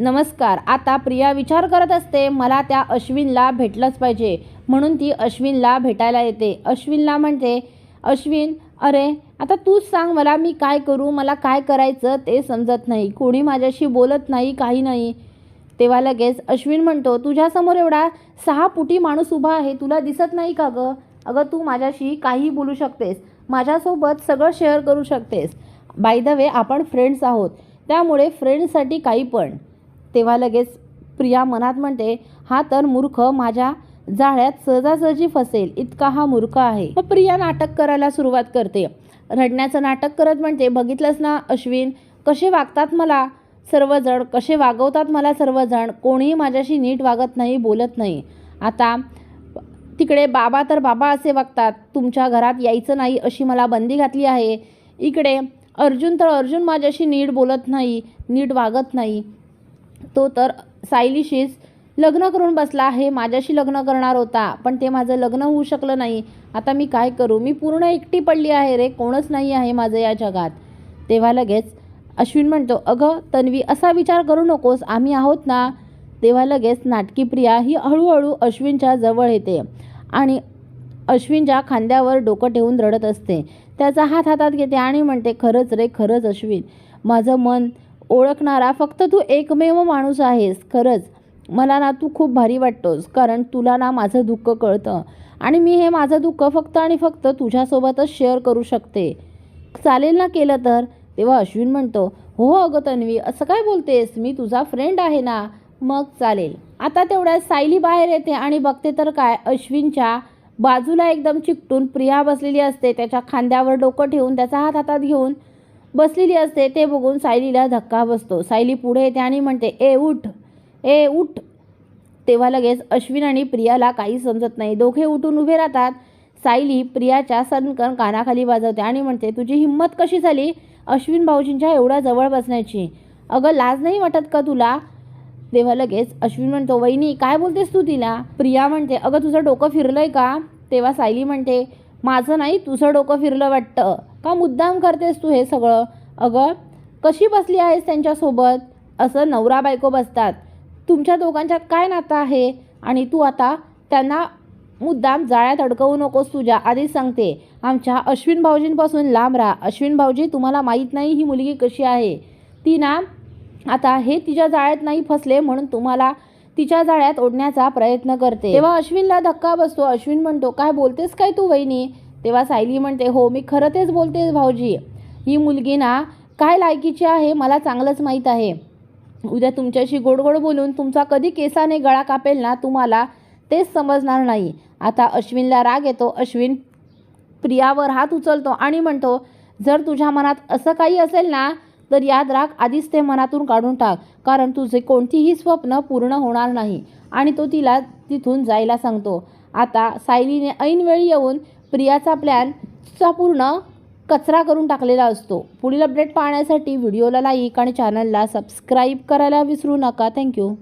नमस्कार. आता प्रिया विचार करत असते मला त्या अश्विनला भेटलंच पाहिजे. म्हणून ती अश्विनला भेटायला येते. अश्विनला म्हणते अश्विन अरे आता तूच सांग मला मी काय करू मला काय करायचं ते समजत नाही. कोणी माझ्याशी बोलत नाही काही नाही. तेव्हा लगेच अश्विन म्हणतो तुझ्यासमोर एवढा सहा पुटी माणूस उभा आहे तुला दिसत नाही का गं? अगं तू माझ्याशी काही बोलू शकतेस. माझ्यासोबत सगळं शेअर करू शकतेस. बाय द वे आपण फ्रेंड्स आहोत. त्यामुळे फ्रेंड्ससाठी काही पण. तेव्हा लगेच प्रिया मनात म्हणते हा तर मूर्ख माझ्या जाळ्यात सहजासहजी फसेल. इतका हा मूर्ख आहे. मग प्रिया नाटक करायला सुरुवात करते. रडण्याचं नाटक करत म्हणते बघितलंस ना अश्विन कसे वागतात मला सर्वजण कसे वागवतात मला सर्वजण? कोणीही माझ्याशी नीट वागत नाही बोलत नाही. आता तिकडे बाबा तर बाबा असे वागतात. तुमच्या घरात यायचं नाही अशी मला बंदी घातली आहे. इकडे अर्जुन तर अर्जुन माझ्याशी नीट बोलत नाही नीट वागत नाही. तो तर सायलीशीच लग्न करून बसला आहे माझ्याशी लग्न करणार होता पण ते माझं लग्न होऊ शकलं नाही. आता मी काय करू? मी पूर्ण एकटी पडली आहे रे कोणच नाही आहे माझं या जगात. तेव्हा लगेच अश्विन म्हणतो अगं तन्वी असा विचार करू नकोस आम्ही आहोत ना? तेव्हा लगेच नाटकी प्रिया ही हळूहळू अश्विनच्या जवळ येते आणि अश्विनच्या खांद्यावर डोकं ठेवून रडत असते त्याचा हात हातात घेते आणि म्हणते खरंच रे खरंच अश्विन माझं मन ओळखणारा फक्त तू एकमेव माणूस आहेस खरंच. मला ना तू खूप भारी वाटतोस कारण तुला ना माझं दुःख कळतं. आणि मी हे माझं दुःख फक्त आणि फक्त तुझ्यासोबतच शेअर करू शकते. चालेल ना केलं तर? तेव्हा अश्विन म्हणतो हो, हो अगं तन्वी असं काय बोलतेस? मी तुझा फ्रेंड आहे ना. मग चालेल. आता तेवढ्यात सायली बाहेर येते आणि बघते तर काय अश्विनच्या बाजूला एकदम चिकटून प्रिया बसलेली असते त्याच्या खांद्यावर डोकं ठेवून त्याचा हात हातात घेऊन बसलेली असते ते बघून सायलीला धक्का बसतो. सायली पुढे येते आणि म्हणते ए उठ ए उठ. तेव्हा लगेच अश्विन आणि प्रियाला काही समजत नाही. दोघे उठून उभे राहतात. सायली प्रियाच्या सनकन कानाखाली वाजवते आणि म्हणते तुझी हिंमत कशी झाली? अश्विन भाऊजींच्या एवढ्या जवळ बसण्याची. अगं लाज नाही वाटत का तुला? तेव्हा लगेच अश्विन म्हणतो वहिनी काय बोलतेस तू तिला? प्रिया म्हणते अगं तुझं डोकं फिरलंय का? तेव्हा सायली म्हणते माझं नाही तुझं डोकं फिरलं वाटतं. का मुद्दाम करतेस तू हे सगळं? अगं कशी बसली आहेस त्यांच्यासोबत? असं नवरा बायको बसतात. तुमच्या दोघांच्यात काय नातं आहे? आणि तू आता त्यांना मुद्दाम जाळ्यात अडकवू नकोस तुझ्या. आधीच सांगते आमच्या अश्विन भाऊजींपासून लांब राहा. अश्विन भाऊजी तुम्हाला माहीत नाही ही मुलगी कशी आहे. ती ना आता हे तिच्या जाळ्यात नाही फसले म्हणून तुम्हाला तिच्या जाळ्यात ओढण्याचा प्रयत्न करते. तेव्हा अश्विनला धक्का बसतो. अश्विन म्हणतो काय बोलतेस काय तू वहिनी? तेव्हा सायली म्हणते हो मी खरं तेच बोलते भाऊजी. ही मुलगी ना काय लायकीची आहे मला चांगलंच माहीत आहे. उद्या तुमच्याशी गोड गोड बोलून तुमचा कधी केसाने गळा कापेल ना तुम्हाला तेच समजणार नाही. आता अश्विनला राग येतो. अश्विन प्रियावर हात उचलतो आणि म्हणतो जर तुझ्या मनात असं काही असेल ना तर याद राख आधीच ते मनातून काढून टाक कारण तुझे कोणतीही स्वप्न पूर्ण होणार नाही. आणि तो तिला तिथून जायला सांगतो. आता सायलीने ऐनवेळी येऊन प्रियाचा प्लॅनचा पूर्ण कचरा करून टाकलेला असतो. पुढील अपडेट पाहण्यासाठी व्हिडिओला लाईक आणि चॅनलला सबस्क्राईब करायला विसरू नका. थँक्यू